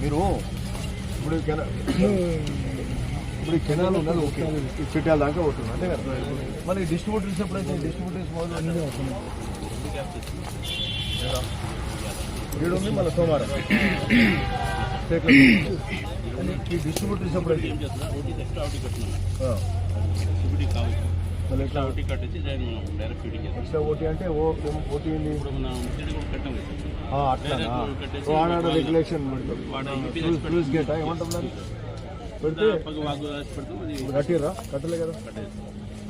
మీరు ఇప్పుడు ఇప్పుడు కెనాల్ ఉన్నది ఓకే. చిట్యాల దాకా పోతుంది అంతే కదా? మనకి డిస్ట్రిబ్యూటర్స్ ఎప్పుడైతే డిస్ట్రిబ్యూటర్స్ ఏడు ఉంది మళ్ళీ సోమవారం. ఈ డిస్ట్రిబ్యూటర్స్ ఎప్పుడైతే? మనం డైరెక్ట్ ఫీడింగ్ ఎక్స్ట్రా ఓటీ అంటే ఓ ఓటీ ఇప్పుడు మన కూడా కట్టం రెగ్యులేషన్ గేట్ ఏమంటాం దాన్ని? పెడితే కట్టిర్రా? కట్టలే కదా.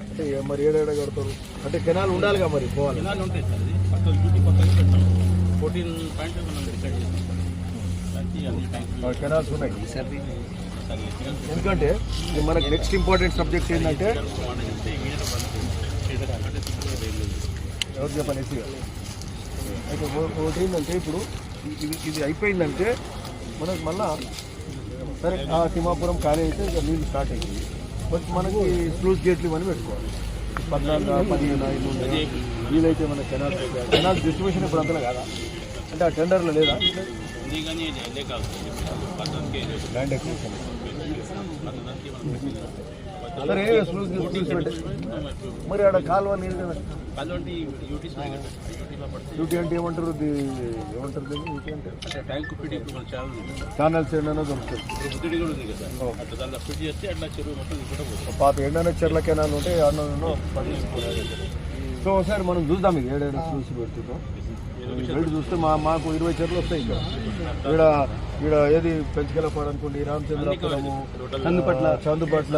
అంటే మరి ఏడాడ కడతారు? అంటే కెనాల్ ఉండాలిగా మరి పోవాలి. కెనాల్ ఉంటాయి సార్ అది. పక్క డ్యూటీ పక్కన పెడతాం ఫోర్టీన్ పాయింట్ మనం రికార్డ్ చేస్తాం ప్రతి అన్ని ట్యాంక్స్ ఆ, కెనాల్స్ ఉన్నాయి. ఎందుకంటే మనకి నెక్స్ట్ ఇంపార్టెంట్ సబ్జెక్ట్ ఏంటంటే ఎవరు చెప్పని ఎస్సీ గారు. అయితే ఒకటి ఏంటంటే ఇప్పుడు ఇది ఇది అయిపోయిందంటే మనకు మళ్ళా సరే ఆ తిమ్మాపురం ఖాళీ అయితే ఇక నీళ్ళు స్టార్ట్ అయింది బట్ మనకి స్లూస్ గేట్లు ఇవన్నీ పెట్టుకోవాలి. పద్నాలుగు పదిహేను ఐదు. వీలైతే మన కెనాల్ కెనాల్ డిస్ట్రిబ్యూషన్ ఇప్పుడు అంతలో కాదా? అంటే ఆ టెండర్లో లేదా? ల్యాండ్ సరే మరి ఆడ కాలువ నీళ్ళు కదా డ్యూటీ అంటే ఏమంటారు? ఏమంటారు డ్యూటీ అంటే? ఛానల్స్ ఏంటనో దొరుకుతుంది. పాత ఎండన చెర్ల కెనాల్ ఉంటే అన్నో సో ఒకసారి మనం చూద్దాం ఇది ఏడేడు చూసి పెడుతుంటాం రేటు చూస్తే మా మాకు ఇరవై చెర్లు వస్తాయి ఇక్కడ. ఇక్కడ ఇక్కడ ఏది పెంచుకెళ్ళపాడు అనుకోండి రామచంద్రపురము చందుపట్ల చందుపట్ల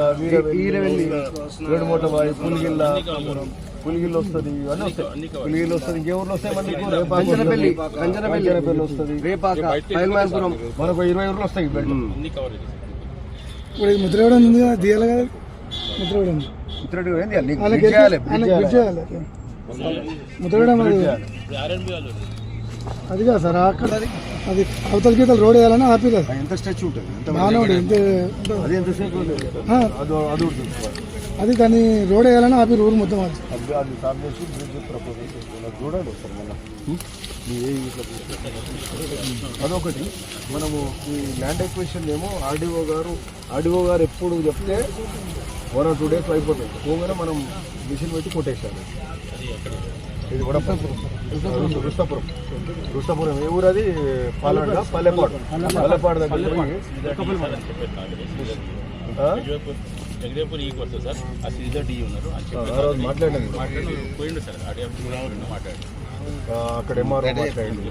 బాయి పులిగిల్ల పులిగిల్ల వస్తుంది ఇవన్నీ వస్తాయి. పులిగిల్ల వస్తుంది ఇంకేమూర్లు వస్తాయి మనకి రేపాపల్లి కంచనపల్లి వస్తుంది. రేపాక పైల్మాన్పురం మనకు ఇరవై ఊర్లు వస్తాయి ఇప్పుడు ఇది ముద్ర వేయడం ఉంది కదా దియాలి కదా? చేయాలి, అది అది కాదు సార్ అక్కడ అది అవతల గీతలు రోడ్ వేయాలని ఆపి కదా. ఎంత స్ట్రెచ్ ఉంటుంది? ఎంత ఉంటుంది ఎంత అది అది అది. అది దాన్ని రోడ్ వేయాలని ఆపి ఊరు మొత్తం అది. అది అది చేసి బ్రిడ్జ్ చూడండి. అదొకటి. మనము ఈ ల్యాండ్ ఎక్విజిషన్ ఏమో ఆర్డీఓ గారు ఆర్డీఓ గారు ఎప్పుడు చెప్తే వన్ ఆర్ టూ డేస్ అయిపోతుంది. పోగానే మనం మిషన్ పెట్టి కొట్టేసారు ఇది కూడా రుస్తాపురం రుస్తాపురం రుస్తాపురం ఏ ఊరు అది పాలడ పల్లెపాడు పల్లెపాడు. దగ్గర వస్తుంది సార్. ఆ శ్రీధర్ డి ఉన్నారు. ఆ ఆ రోజు మాట్లాడాను. మాట్లాడి పోయిండు సార్. అడిగి మాట్లాడి ఆ, అక్కడ ఎంఆర్ఓ మాట్లాడండి.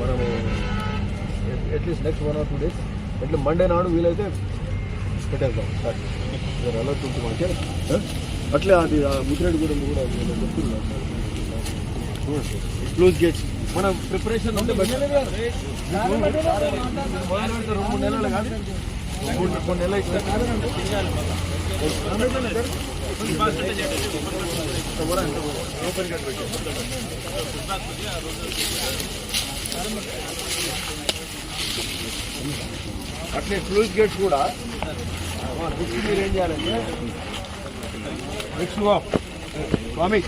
మనము at least next one or two days ఎట్లా మండే నాడు వీలైతే పెట్టేద్దాం. సార్ అలర్ట్ ఉంటుంది అంటే అట్లే అది ముద్రెడ్డి కూడా కూడా క్లోజ్ గేట్స్. మన ప్రిపరేషన్ ఉంటే రెండు మూడు నెలలు కాదు మూడు మూడు నెలలు ఇస్తారు అట్లే క్లోజ్ గేట్స్ కూడా నెక్స్ట్ మీరు ఏం చేయాలంటే నెక్స్ట్ స్వామి.